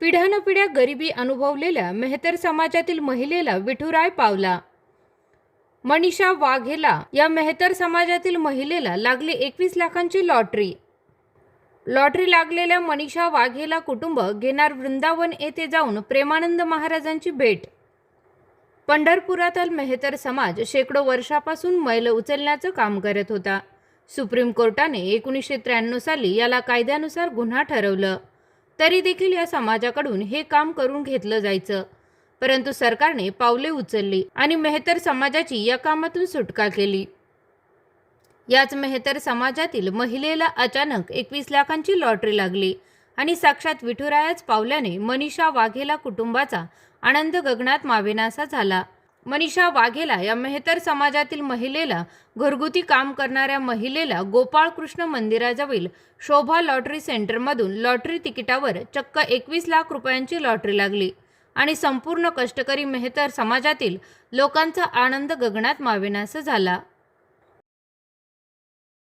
पिढ्यानपिढ्या गरिबी अनुभवलेल्या मेहतर समाजातील महिलेला विठुराय पावला. मनीषा वाघेला या मेहतर समाजातील महिलेला लागली एकवीस लाखांची लॉटरी. लॉटरी लागलेल्या मनीषा वाघेला कुटुंब घेणार वृंदावन येथे जाऊन प्रेमानंद महाराजांची भेट. पंढरपुरातील मेहतर समाज शेकडो वर्षापासून मैल उचलण्याचं काम करत होता. सुप्रीम कोर्टाने एकोणीसशे त्र्याण्णव साली याला कायद्यानुसार गुन्हा ठरवलं. तरी देखील या समाजाकडून हे काम करून घेतलं जायचं. परंतु सरकारने पावले उचलली आणि मेहतर समाजाची या कामातून सुटका केली. याच मेहतर समाजातील महिलेला अचानक एकवीस लाखांची लॉटरी लागली आणि साक्षात विठुरायाच पावल्याने मनीषा वाघेला कुटुंबाचा आनंद गगनात मावेनासा झाला. मनीषा वाघेला या मेहतर समाजातील महिलेला घरगुती काम करणाऱ्या महिलेला गोपाळकृष्ण मंदिराजवळील शोभा लॉटरी सेंटरमधून लॉटरी तिकिटावर चक्क एकवीस लाख रुपयांची लॉटरी लागली आणि संपूर्ण कष्टकरी मेहतर समाजातील लोकांचा आनंद गगनात मावेनासा झाला.